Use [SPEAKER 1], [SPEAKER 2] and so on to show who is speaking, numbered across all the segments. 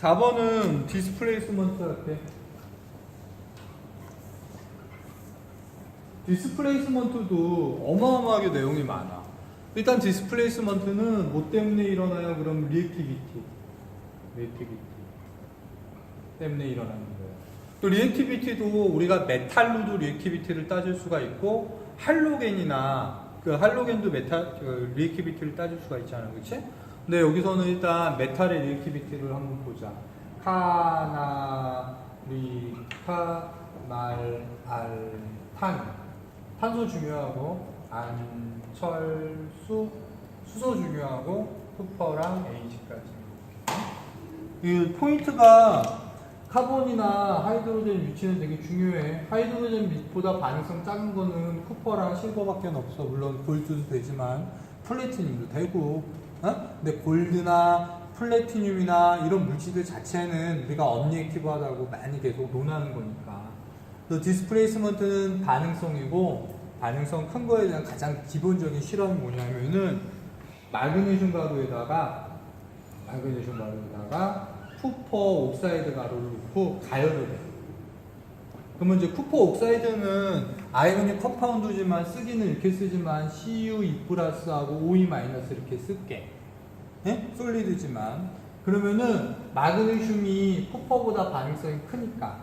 [SPEAKER 1] 4번은 디스플레이스먼트 할게. 디스플레이스먼트도 어마어마하게 내용이 많아. 일단 디스플레이스먼트는 뭐 때문에 일어나요? 그럼 리액티비티. 리액티비티. 때문에 일어나는 거예요. 또 리액티비티도 우리가 메탈로도 리액티비티를 따질 수가 있고 할로겐이나 그 할로겐도 메탈 그 리액티비티를 따질 수가 있잖아요. 그렇지? 근데 여기서는 일단 메탈의 리액티비티를 한번 보자. 카나리카 말알탄 탄소 중요하고 안철수 수소 중요하고 푸퍼랑 H까지 이 포인트가 카본이나 하이드로젠 위치는 되게 중요해. 하이드로젠 밑보다 반응성 작은 거는 쿠퍼랑 실버밖에 없어. 물론 골드도 되지만 플래티늄도 되고. 어? 근데 골드나 플래티늄이나 이런 물질들 자체는 우리가 언리액티브하다고 많이 계속 논하는 거니까. 또 디스플레이스먼트는 반응성이고 반응성 큰 거에 대한 가장 기본적인 실험이 뭐냐면은 마그네슘 가루에다가 마그네슘 가루에다가 쿠퍼 옥사이드 가루를 넣고 가열을 해. 그러면 이제 쿠퍼 옥사이드는 아이오닉 컴파운드지만 쓰기는 이렇게 쓰지만 CU2 플러스하고 OE 마이너스 이렇게 쓸게. 예? 솔리드지만 그러면은 마그네슘이 쿠퍼보다 반응성이 크니까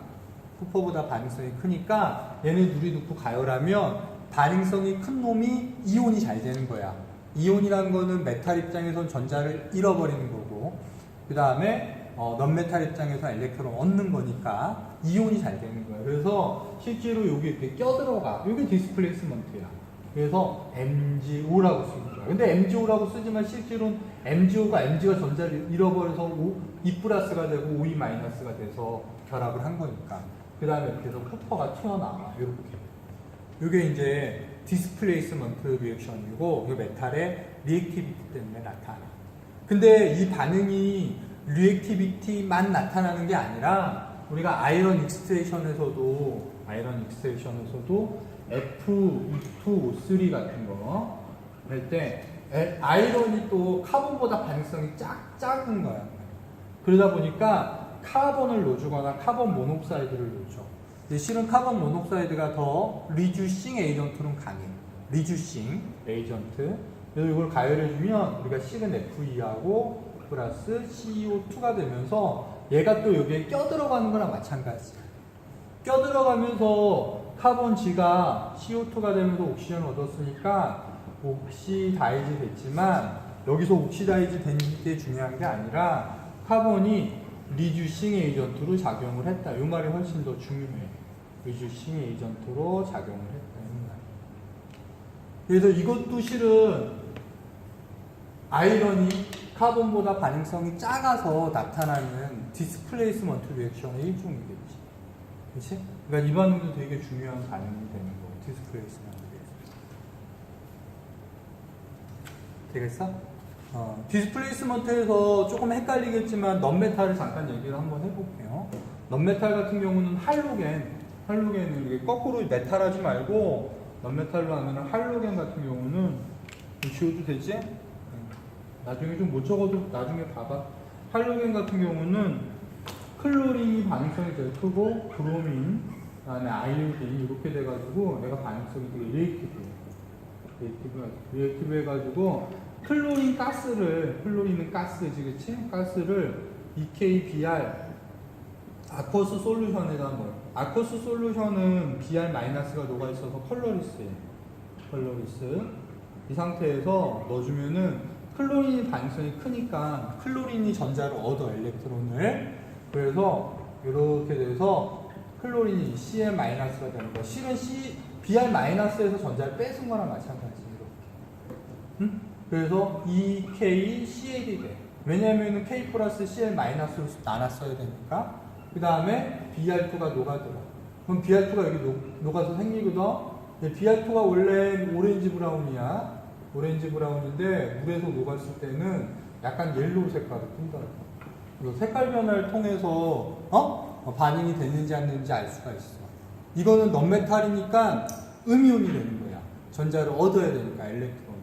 [SPEAKER 1] 쿠퍼보다 반응성이 크니까 얘네 둘이 넣고 가열하면 반응성이 큰 놈이 이온이 잘 되는 거야. 이온이라는 거는 메탈 입장에선 전자를 잃어버리는 거고 그 다음에 어, 넌메탈 입장에서 엘렉트론 얻는 거니까 이온이 잘 되는 거예요. 그래서 실제로 여기 이렇게 껴들어가. 여기 디스플레이스먼트야. 그래서 MgO라고 쓰는 거야. 근데 MgO라고 쓰지만 실제로는 MgO가 Mg가 전자를 잃어버려서 O, E 플러스가 되고 OE 마이너스가 돼서 결합을 한 거니까. 그 다음에 해서 쿠퍼가 튀어나와. 이렇게. 이게 이제 디스플레이스먼트 리액션이고 이 메탈의 리액티비티 때문에 나타나. 근데 이 반응이 리액티비티만 나타나는 게 아니라 우리가 아이런 익스트레이션에서도 아이런 익스트레이션에서도 F2O3 같은 거 할 때 아이런이 또 카본보다 반응성이 작, 작은 거야. 그러다 보니까 카본을 넣어주거나 카본 모녹사이드를 넣어줘. 근데 실은 카본 모녹사이드가 더 리듀싱 에이전트로 강해. 리듀싱 에이전트. 그래서 이걸 가열해주면 우리가 실은 Fe2하고 플러스 CO2가 되면서 얘가 또 여기에 껴들어가는 거랑 마찬가지야. 껴들어가면서 카본 G가 CO2가 되면서 옥시전을 얻었으니까 옥시다이즈 됐지만 여기서 옥시다이즈 된 게 중요한 게 아니라 카본이 리듀싱 에이전트로 작용을 했다. 이 말이 훨씬 더 중요해. 리듀싱 에이전트로 작용을 했다. 이 말. 그래서 이것도 실은 아이러니 카본보다 반응성이 작아서 나타나는 디스플레이스먼트 리액션의 일종이 겠지. 그렇지? 그러니까 이 반응도 되게 중요한 반응이 되는 거. 디스플레이스먼트 리액션. 되겠어? 어, 디스플레이스먼트에서 조금 헷갈리겠지만 넌메탈을 잠깐 얘기를 한번 해볼게요. 넌메탈 같은 경우는 할로겐, 할로겐을 이렇게 거꾸로 메탈하지 말고 넌메탈로 하면 할로겐 같은 경우는 지워도 되지? 응. 나중에 좀 못 적어도 나중에 봐봐. 할로겐 같은 경우는 클로린이 반응성이 되게 크고 브로민, 그다음에 아이오딘 이렇게 돼가지고 얘가 반응성이 되게 리액티브해. 리액티브, 리액티브 해가지고 클로린 가스를 클로린은 가스지 그치? 가스를 EKBr 아쿼스 솔루션에다 넣어. 아쿼스 솔루션은 Br 마이너스가 녹아 있어서 컬러리스예요. 컬러리스. 이 상태에서 넣어주면은 클로린이 반응성이 크니까 클로린이 전자를 얻어 엘렉트론을 그래서 이렇게 돼서 클로린이 Cl 마이너스가 되는 거야. 실은 C Br 마이너스에서 전자를 뺏은 거랑 마찬가지 이렇게. 응? 그래서 EK CL이 돼. 왜냐하면 K 플러스 CL 마이너스로 나눴어야 되니까. 그 다음에 BR2가 녹아들어. 그럼 BR2가 여기 녹, 녹아서 생기거든. 근데 BR2가 원래 오렌지 브라운이야. 오렌지 브라운인데 물에서 녹았을 때는 약간 옐로우 색깔을 띈다고. 이 색깔 변화를 통해서 어? 어, 반응이 됐는지 안 됐는지 알 수가 있어. 이거는 넌메탈이니까 음이온이 되는 거야. 전자를 얻어야 되니까 엘렉트론을.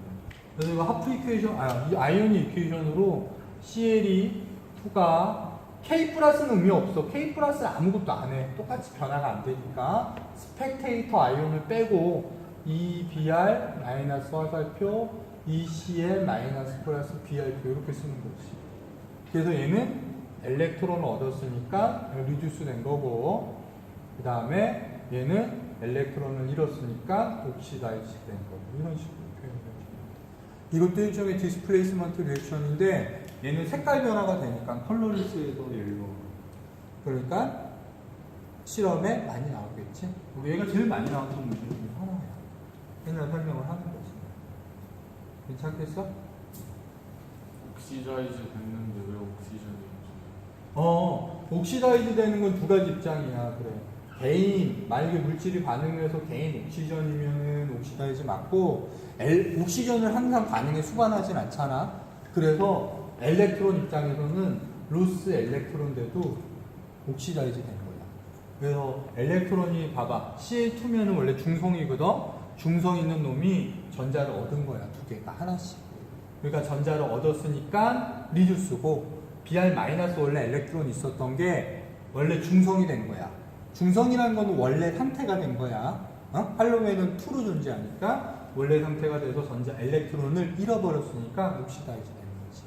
[SPEAKER 1] 그래서 이거 하프 이퀘이션, 아, 이 아이오닉 이퀘이션으로 CL이 2가 K 플러스는 의미 없어. K 플러스는 아무것도 안 해. 똑같이 변화가 안 되니까 스펙테이터 아이온을 빼고 EBr 마이너스 화살표 ECl 마이너스 플러스 Br표 이렇게 쓰는 거지. 그래서 얘는 엘렉트론을 얻었으니까 리듀스 된 거고 그 다음에 얘는 엘렉트론을 잃었으니까 옥시다이즈 된 거고 이런 식으로 표현해줍니다. 이것도 일종의 디스플레이스먼트 리액션인데 얘는 색깔 변화가 되니까 컬러리스에서 옐로우 그러니까 실험에 많이 나오겠지 얘가 제일 많이 나왔던 문제 중에 하 맨날 설명을 하는 거지 괜찮겠어?
[SPEAKER 2] 옥시다이즈 됐는데 왜 옥시전이
[SPEAKER 1] 어, 옥시다이즈 되는 건 두 가지 입장이야. 그래. 개인, 만약에 물질이 반응해서 개인 옥시전이면은 옥시다이즈 맞고, 엘, 옥시전을 항상 반응에 수반하진 않잖아. 그래서 엘렉트론 입장에서는 로스 엘렉트론 돼도 옥시다이즈 되는 거야. 그래서 엘렉트론이 봐봐. CA2면은 원래 중성이거든? 중성 있는 놈이 전자를 얻은 거야. 두 개가 하나씩. 그러니까 전자를 얻었으니까 리듀스고 Br 원래 엘렉트론이 있었던 게 원래 중성이 된 거야. 중성이라는 건 원래 상태가 된 거야. 어? 할로웨이는 2로 존재하니까 원래 상태가 돼서 전자 엘렉트론을 잃어버렸으니까 옥시다이즈 되는 거지.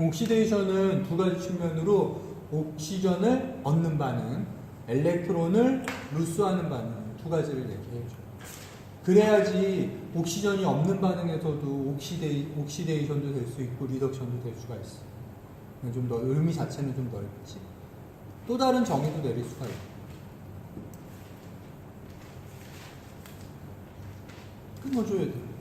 [SPEAKER 1] 옥시데이션은 두 가지 측면으로 옥시전을 얻는 반응, 엘렉트론을 루스하는 반응 두 가지를 얘기해줘. 그래야지 옥시전이 없는 반응에서도 옥시데이, 옥시데이션도 될 수 있고 리덕션도 될 수가 있어. 좀더 의미 자체는 좀 넓지. 또 다른 정의도 내릴 수가 있고. 끊어줘야 돼.